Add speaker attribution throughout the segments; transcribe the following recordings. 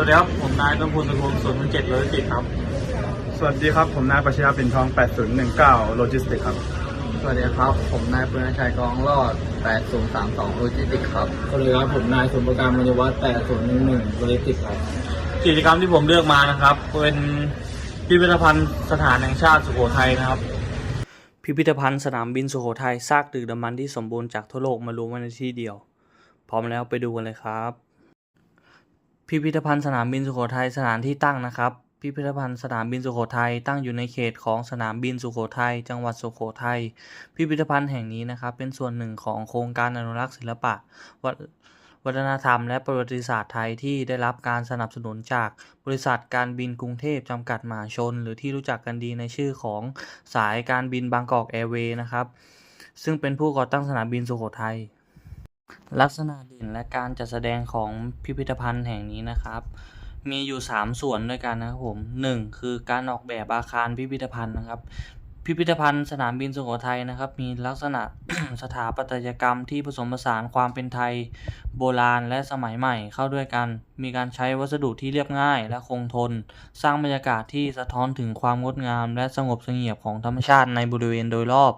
Speaker 1: สวัสดีครับ ผมนายต้นพูนตะกูลศูนย์เจ็ดโลจิสติกส์ครับ
Speaker 2: สวัสดีครับ ผมนายประชาปิ่นทอง 8019 โลจิสติกครับ
Speaker 3: สวัสดีครับ ผมนายปุณชัยกองรอด 8032 โลจิสติกครับ
Speaker 4: สวัสดีครับ ผมนายสมประการมัญญวัฒน์8011บริติกครับ
Speaker 1: กิจกรรมที่ผมเลือกมานะครับ เป็นพิพิธภัณฑ์สถานแห่งชาติสุโขทัยนะครับ พิพิธภัณฑ์สนามบินสุโขทัยซากดึกดำบรรพ์ที่สมบูรณ์จากทั่วโลกมารวมไว้ในที่เดียว พร้อมแล้วไปดูกันเลยครับ พิพิธภัณฑ์สนามบินสุโขทัยสถานที่ตั้งนะครับ พิพิธภัณฑ์สนามบินสุโขทัยตั้งอยู่ในเขตของสนามบินสุโขทัยจังหวัดสุโขทัยพิพิธภัณฑ์แห่งนี้นะครับ เป็นส่วนหนึ่งของโครงการอนุรักษ์ศิลปะวัฒวัฒนธรรมและประวัติศาสตร์ไทยที่ได้รับการสนับสนุนจากบริษัทการบินกรุงเทพจำกัดมหาชน หรือที่รู้จักกันดีในชื่อของสายการบินบางกอกแอร์เวย์นะครับ ซึ่งเป็นผู้ก่อตั้งสนามบินสุโขทัย ลักษณะเด่นและการจัดแสดงของพิพิธภัณฑ์แห่งนี้นะครับ มีอยู่ 3 ส่วนด้วยกันนะครับผม 1. คือการออกแบบอาคารพิพิธภัณฑ์นะครับ พิพิธภัณฑ์สนามบินสุโขทัยนะครับ มีลักษณะสถาปัตยกรรมที่ผสมผสานความเป็นไทยโบราณและสมัยใหม่เข้าด้วยกัน มีการใช้วัสดุที่เรียบง่ายและคงทน สร้างบรรยากาศที่สะท้อนถึงความงดงาม และสงบเสงี่ยมของธรรมชาติในบริเวณโดยรอบ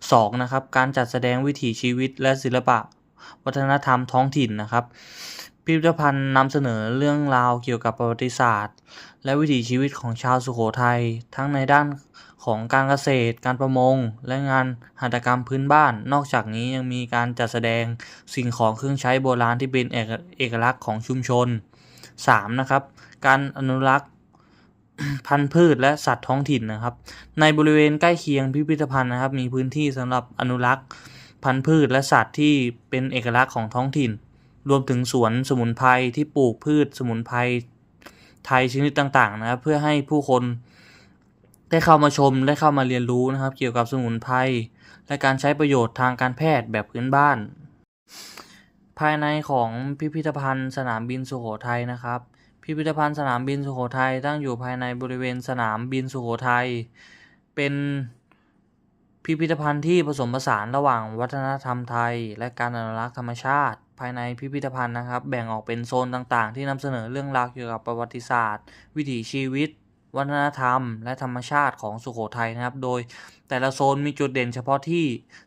Speaker 1: 2. นะครับ การจัดแสดงวิถีชีวิตและศิลปะ วัฒนธรรมท้องถิ่นนะครับ พิพิธภัณฑ์นำเสนอเรื่องราวเกี่ยวกับประวัติศาสตร์ และวิถีชีวิตของชาวสุโขทัยทั้งในด้านของการเกษตร การประมง และงานหัตถกรรมพื้นบ้าน นอกจากนี้ยังมีการจัดแสดงสิ่งของเครื่องใช้โบราณที่เป็นเอกเอกลักษณ์ของชุมชน 3. นะครับ การอนุรักษ์พันธุ์พืชและสัตว์ท้องถิ่นนะครับ ในบริเวณใกล้เคียงพิพิธภัณฑ์นะครับ มีพื้นที่สำหรับอนุรักษ์ พันธุ์พืชและสัตว์ที่เป็นเอกลักษณ์ของท้องถิ่น รวมถึงสวนสมุนไพรที่ปลูกพืชสมุนไพรไทยชนิดต่างๆนะครับเพื่อให้ผู้คนได้เข้ามาชมได้เข้ามาเรียนรู้นะครับ เกี่ยวกับสมุนไพรและการใช้ประโยชน์ทางการแพทย์แบบพื้นบ้าน ภายในของพิพิธภัณฑ์สนามบินสุโขทัยนะครับ พิพิธภัณฑ์สนามบินสุโขทัยตั้งอยู่ภายในบริเวณสนามบินสุโขทัยเป็น พิพิธภัณฑ์ที่ผสมผสานระหว่างวัฒนธรรมไทย และการอนุรักษ์ธรรมชาติ ภายในพิพิธภัณฑ์นะครับ แบ่งออกเป็นโซนต่างๆ ที่นำเสนอเรื่องราวเกี่ยวกับประวัติศาสตร์ วิถีชีวิต วัฒนธรรม และธรรมชาติของสุโขทัยนะครับ โดยแต่ละโซนมีจุดเด่นเฉพาะที่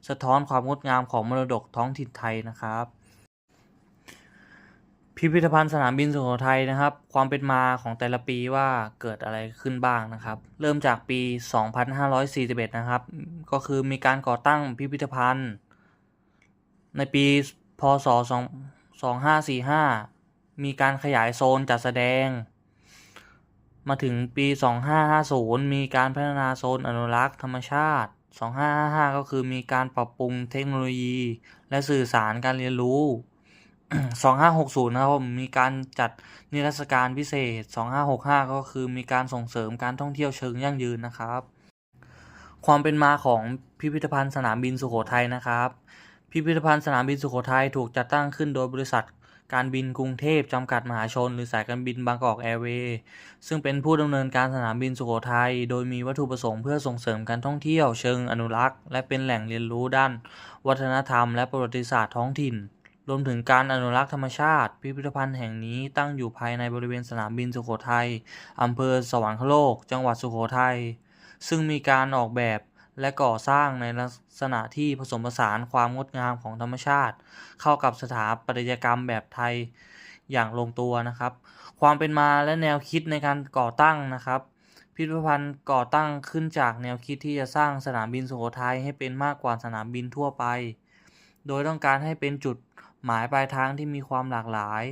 Speaker 1: สะท้อนความงดงามของมรดกท้องถิ่นไทยนะครับ พิพิธภัณฑ์สนามบินสุโขทัยนะครับ ความเป็นมาของแต่ละปีว่าเกิดอะไรขึ้นบ้างนะครับ เริ่มจากปี 2541 นะครับ ก็คือมีการก่อตั้งพิพิธภัณฑ์ ในปีพศ 2545 มีการขยายโซนจัดแสดง มาถึงปี 2550 มีการพัฒนาโซนอนุรักษ์ธรรมชาติ 2555 ก็คือมีการปรับปรุงเทคโนโลยี และสื่อสารการเรียนรู้ 2560 นะครับผมมีการจัดนิทรรศการพิเศษ 2565 ก็คือมีการส่งเสริมการท่องเที่ยวเชิงยั่งยืนนะครับ ความเป็นมาของพิพิธภัณฑ์สนามบินสุโขทัยนะครับ พิพิธภัณฑ์สนามบินสุโขทัยถูกจัดตั้งขึ้นโดยบริษัทการบินกรุงเทพจำกัดมหาชน หรือสายการบินบางกอกแอร์เวย์ซึ่งเป็นผู้ดำเนินการสนามบินสุโขทัยโดยมีวัตถุประสงค์เพื่อส่งเสริมการท่องเที่ยวเชิงอนุรักษ์ และเป็นแหล่งเรียนรู้ด้าน วัฒนธรรม และประวัติศาสตร์ท้องถิ่น รวมถึงการอนุรักษ์ธรรมชาติ พิพิธภัณฑ์แห่งนี้ตั้งอยู่ภายในบริเวณสนามบินสุโขทัยอำเภอสวรรคโลก จังหวัดสุโขทัย ซึ่งมีการออกแบบและก่อสร้างในลักษณะที่ผสมผสานความงดงามของธรรมชาติ เข้ากับสถาปัตยกรรมแบบไทยอย่างลงตัวนะครับ ความเป็นมาและแนวคิดในการก่อตั้งนะครับพิพิธภัณฑ์ก่อตั้งขึ้นจากแนวคิดที่จะสร้างสนามบินสุโขทัยให้เป็นมากกว่าสนามบินทั่วไป โดยต้องการให้เป็นจุด หมายปลายทางที่มีความหลากหลาย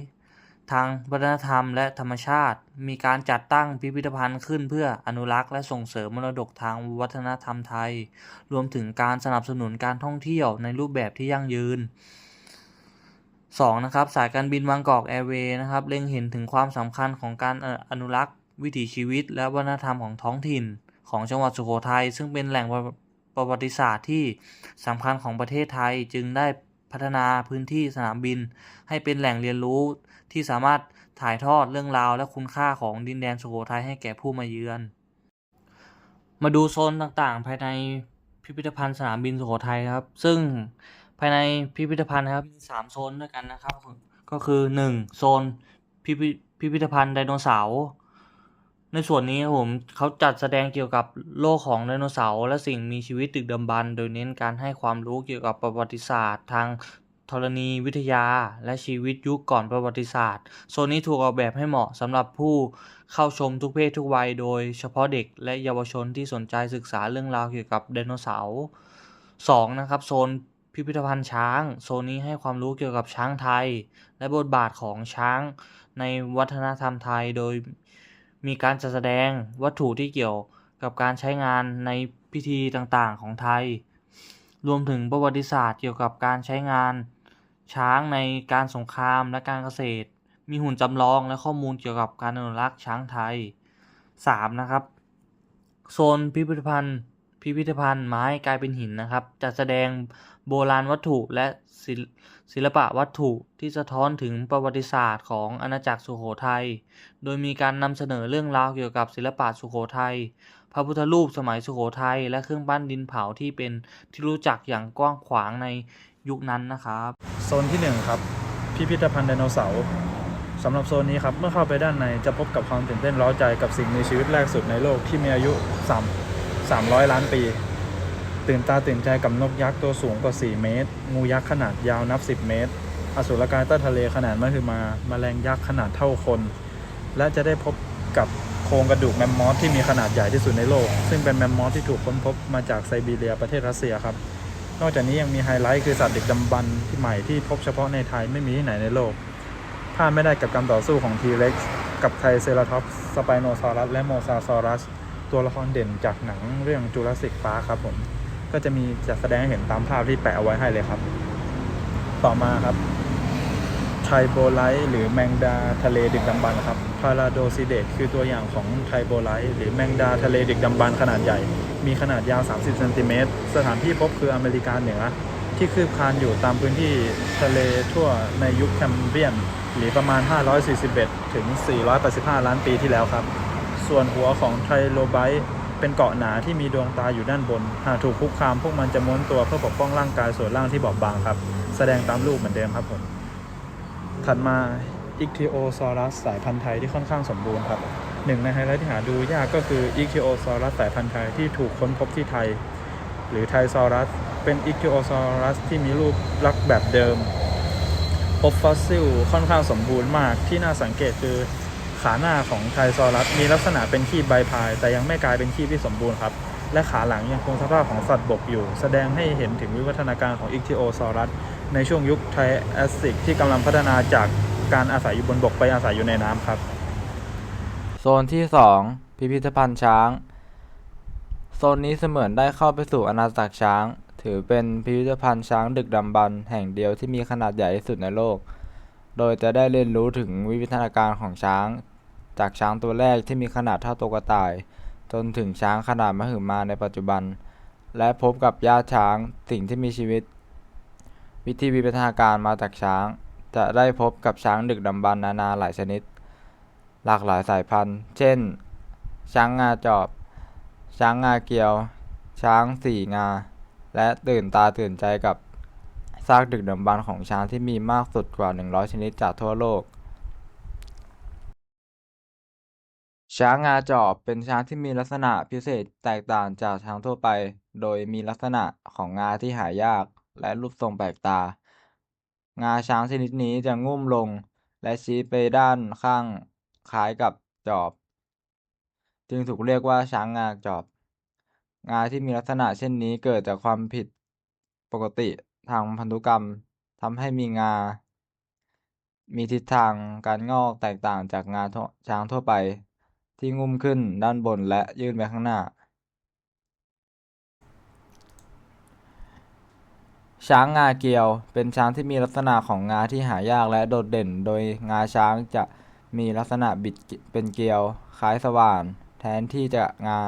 Speaker 1: ทางวัฒนธรรมและธรรมชาติ มีการจัดตั้งพิพิธภัณฑ์ขึ้นเพื่ออนุรักษ์และส่งเสริมมรดกทางวัฒนธรรมไทย รวมถึงการสนับสนุนการท่องเที่ยวในรูปแบบที่ยั่งยืน 2. นะครับสายการบินบางกอกแอร์เวย์นะครับเล็งเห็นถึงความสำคัญของการอนุรักษ์วิถีชีวิต และวัฒนธรรมของท้องถิ่น ของจังหวัดสุโขทัยซึ่งเป็นแหล่งประประวัติศาสตร์ที่สำคัญของประเทศไทยจึงได้ พัฒนาพื้นที่สนามบิน ให้เป็นแหล่งเรียนรู้ที่สามารถถ่ายทอดเรื่องราวและคุณค่าของดินแดนสุโขทัยให้แก่ผู้มาเยือน มาดูโซนต่างๆ ภายในพิพิธภัณฑ์สนามบินสุโขทัยครับ ซึ่งภายในพิพิธภัณฑ์ครับมีสามโซนด้วยกันนะครับ ก็คือหนึ่งโซนพิพิพิธภัณฑ์ไดโนเสาร์ ในส่วนนี้ครับผมเขาจัดแสดงเกี่ยวกับโลกของไดโนเสาร์และสิ่งมีชีวิตดึกดำบรรพ์โดยเน้นการให้ความรู้เกี่ยวกับประวัติศาสตร์ ทางธรณีวิทยาและชีวิตยุคก่อนประวัติศาสตร์ โซนนี้ถูกออกแบบให้เหมาะสำหรับผู้เข้าชมทุกเพศทุกวัย โดยเฉพาะเด็กและเยาวชนที่สนใจศึกษาเรื่องราวเกี่ยวกับไดโนเสาร์สองนะครับโซนพิพิธภัณฑ์ช้าง โซนนี้ให้ความรู้เกี่ยวกับช้างไทย และบทบาทของช้างในวัฒนธรรมไทยโดย มีการจัดแสดงวัตถุที่เกี่ยวกับการใช้งานในพิธีต่างๆของไทย รวมถึงประวัติศาสตร์เกี่ยวกับการใช้งาน ช้างในการสงครามและการเกษตร มีหุ่นจำลองและข้อมูลเกี่ยวกับการอนุรักษ์ช้างไทย 3. นะครับ โซนพิพิธภัณฑ์ พิพิธภัณฑ์ไม้กลายเป็นหินนะครับ จัดแสดงโบราณวัตถุและศิลปะวัตถุที่สะท้อนถึงประวัติศาสตร์ของอาณาจักรสุโขทัย โดยมีการนำเสนอเรื่องราวเกี่ยวกับศิลปะสุโขทัย พระพุทธรูปสมัยสุโขทัย และเครื่องปั้นดินเผาที่เป็นที่รู้จักอย่างกว้างขวางในยุคนั้นนะครับ
Speaker 2: โซนที่ 1 ครับ พิพิธภัณฑ์ไดโนเสาร์สำหรับโซนนี้ครับ เมื่อเข้าไปด้านในจะพบกับความตื่นเต้นร้าใจกับสิ่งมีชีวิตแรกสุดในโลกที่มีอายุ3 300 ล้านปี ตื่นตาตื่นใจกับนกยักษ์ตัวสูงกว่า 4 เมตร งูยักษ์ขนาดยาวนับ 10 เมตร อสุรกายใต้ทะเลขนาดมหึมาแมลงยักษ์ขนาดเท่าคน และจะได้พบกับโครงกระดูกแมมมอสที่มีขนาดใหญ่ที่สุดในโลก ซึ่งเป็นแมมมอสที่ถูกค้นพบมาจากไซบีเรียประเทศรัสเซียครับ นอกจากนี้ยังมีไฮไลท์คือสัตว์ดึกดำบรรพ์ที่ใหม่ที่พบเฉพาะในไทยไม่มีที่ไหนในโลกพลาดไม่ได้กับการต่อสู้ของ T-Rex กับไทรเซราทอปส์สไปโนซอรัสและโมซาซอรัส ตัวละครเด่นจากหนังเรื่องจูราสสิกพาร์ครับผม ก็จะมีจัดแสดงให้เห็นตามภาพที่แปะเอาไว้ให้เลยครับ ต่อมาครับไทโบไลท์หรือแมงดาทะเลดึกดำบรรพ์ครับพาราโดซิเดตคือตัวอย่างของไทโบไลท์หรือแมงดาทะเลดึกดำบรรพ์ขนาดใหญ่ มีขนาดยาว 30เซนติเมตรสถานที่พบคืออเมริกาเหนือ ที่คืบคลานอยู่ตามพื้นที่ทะเลทั่วในยุคแคมเบรียน หรือประมาณ 541 ถึง 485 ล้านปีที่แล้วครับ ส่วนหัวของไทโลไบต์เป็นเกาะหนาที่มีดวงตาอยู่ด้านบน หากถูกคุกคามพวกมันจะม้วนตัวเพื่อปกป้องร่างกายส่วนล่างที่บอบบางครับ แสดงตามรูปเหมือนเดิมครับผม ถัดมาอิค t ิโอซอรัสสายพันธุ์ไทยที่ค่อนข้างสมบูรณ์ครับหนึ่งในไฮไลท์ที่หาดูยากก็คืออิค t ิโอซอรัสสายพันธุ์ไทยที่ถูกค้นพบที่ไทย หรือไทซอรัส เป็นอิค t ิโอซอรัสที่มีรูปลักษณ์แบบเดิมพบฟอสซิลค่อนข้างสมบูรณ์มากที่น่าสังเกตคือ ขาหน้าของไทซอรัสมีลักษณะเป็นคีบใบพาย แต่ยังไม่กลายเป็นคีบที่สมบูรณ์ครับ และขาหลังยังคงสภาพของสัตว์บกอยู่ แสดงให้เห็นถึงวิวัฒนาการของอิค t ิโอซอรัส ในช่วงยุคไทแอสซิกที่กำลังพัฒนาจากการอาศัยอยู่บนบกไปอาศัยอยู่ในน้ำครับ
Speaker 5: โซนที่ 2 พิพิธภัณฑ์ช้าง โซนนี้เสมือนได้เข้าไปสู่อาณาจักรช้าง ถือเป็นพิพิธภัณฑ์ช้างดึกดำบรรพ์แห่งเดียวที่มีขนาดใหญ่ที่สุดในโลก โดยจะได้เรียนรู้ถึงวิวัฒนาการของช้าง จากช้างตัวแรกที่มีขนาดเท่าตัวกระต่าย จนถึงช้างขนาดมหึมาในปัจจุบัน และพบกับญาติช้างสิ่งที่มีชีวิต วิธีวิวัฒนาการมาจากช้าง จะได้พบกับช้างดึกดำบรรนานาหลายชนิด หลากหลายสายพันธุ์ เช่น ช้างงาจอบ ช้างงาเกียว ช้างสี่งา และตื่นตาตื่นใจกับ ซากดึกดำบรรพ์ของช้างที่มีมากสุดกว่า 100 ชนิดจากทั่วโลก ช้างงาจอบเป็นช้างที่มีลักษณะพิเศษแตกต่างจากช้างทั่วไป โดยมีลักษณะของงาที่หายากและรูปทรงแปลกตา งาช้างชนิดนี้จะงุ้มลง และชี้ไปด้านข้างคล้ายกับจอบ จึงถูกเรียกว่าช้างงาจอบ งาที่มีลักษณะเช่นนี้เกิดจากความผิดปกติ ทางพันธุกรรมทำให้มีงา มีทิศทางการงอกแตกต่างจากงาช้างทั่วไป ที่งุ้มขึ้นด้านบนและยื่นไปข้างหน้า ช้างงาเกียวเป็นช้างที่มีลักษณะของงาที่หายากและโดดเด่น โดยงาช้างจะมีลักษณะบิดเป็นเกลียว คล้ายสว่าน แทนที่จะงา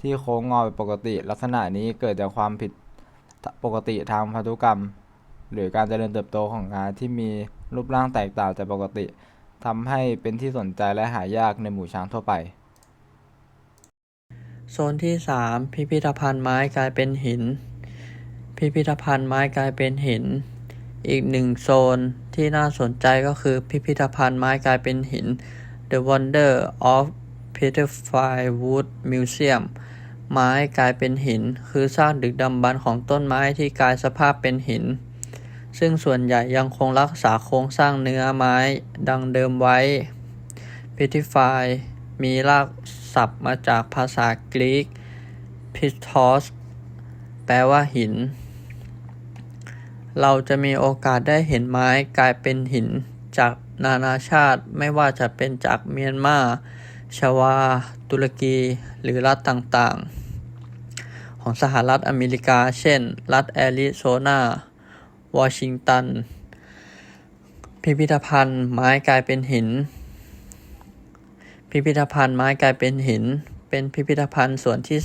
Speaker 5: ที่โค้งงอเป็นปกติ ลักษณะนี้เกิดจากความผิด ปกติทางพันธุกรรม หรือการเจริญเติบโตของงาที่มีรูปร่างแตกต่างจากปกติทำให้เป็นที่สนใจและหายากในหมู่ช้างทั่วไป
Speaker 6: โซนที่ 3 พิพิธภัณฑ์ไม้กลายเป็นหิน พิพิธภัณฑ์ไม้กลายเป็นหิน อีกหนึ่งโซนที่น่าสนใจก็คือพิพิธภัณฑ์ไม้กลายเป็นหิน The Wonder of Petrified Wood Museum ไม้กลายเป็นหิน คือซากดึกดำบรรพ์ของต้นไม้ที่กลายสภาพเป็นหิน ซึ่งส่วนใหญ่ยังคงรักษาโครงสร้างเนื้อไม้ดังเดิมไว้ Petrify มีรากศัพท์มาจากภาษากรีก Pistos แปลว่าหิน เราจะมีโอกาสได้เห็นไม้กลายเป็นหินจากนานาชาติไม่ว่าจะเป็นจากเมียนมา ชวา ตุรกี หรือรัฐต่างๆ ของสหรัฐอเมริกา เช่น รัฐแอริโซนา วอชิงตัน พิพิธภัณฑ์ไม้กลายเป็นหิน พิพิธภัณฑ์ไม้กลายเป็นหิน เป็นพิพิธภัณฑ์ส่วนที่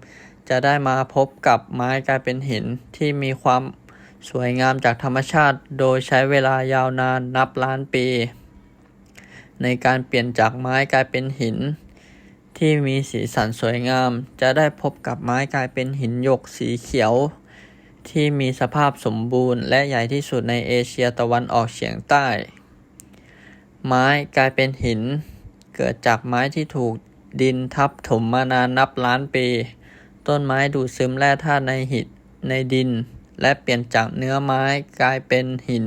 Speaker 6: 3 จะได้มาพบกับไม้กลายเป็นหินที่มีความสวยงามจากธรรมชาติ โดยใช้เวลายาวนานนับล้านปี ในการเปลี่ยนจากไม้กลายเป็นหิน ที่มีสีสันสวยงาม จะได้พบกับไม้กลายเป็นหินหยกสีเขียว ที่มีสภาพสมบูรณ์ และใหญ่ที่สุดในเอเชียตะวันออกเฉียงใต้ ไม้กลายเป็นหิน เกิดจากไม้ที่ถูกดินทับถมมานานนับล้านปี ต้นไม้ดูดซึมแร่ธาตุในหินในดิน และเปลี่ยนจากเนื้อไม้กลายเป็นหิน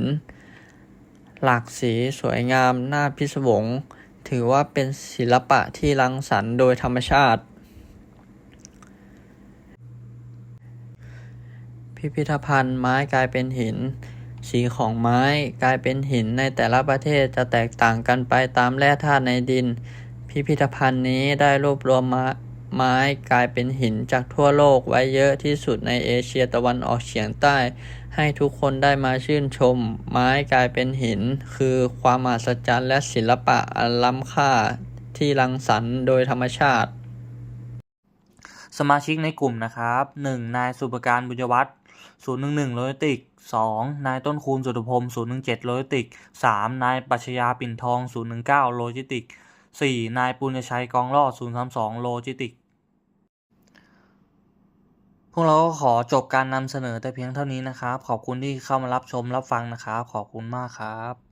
Speaker 6: หลากสีสวยงามน่าพิศวง ถือว่าเป็นศิลปะที่รังสรรค์โดยธรรมชาติ พิพิธภัณฑ์ไม้กลายเป็นหิน สีของไม้กลายเป็นหินในแต่ละประเทศจะแตกต่างกันไปตามแร่ธาตุในดิน พิพิธภัณฑ์นี้ได้รวบรวมม้ ไม้กลายเป็นหินจากทั่วโลกไว้เยอะที่สุดในเอเชียตะวันออกเฉียงใต้ ให้ทุกคนได้มาชื่นชม ไม้กลายเป็นหิน คือความมหัศจรรย์และศิลปะอันล้ำค่าที่รังสรรค์โดยธรรมชาติ
Speaker 1: สมาชิกในกลุ่มนะครับ 1. นายสุปการบุญวัฒน์011โลจิติก 2. นายต้นคูณสุตพรม017โลจิติก 3. นายปัชญาปิ่นทอง 019โลจิติก 4. นายปุญญชัยกองรอด032โลจิติก พวกเราก็ขอจบการนำเสนอแต่เพียงเท่านี้นะครับ ขอบคุณที่เข้ามารับชมรับฟังนะครับ ขอบคุณมากครับ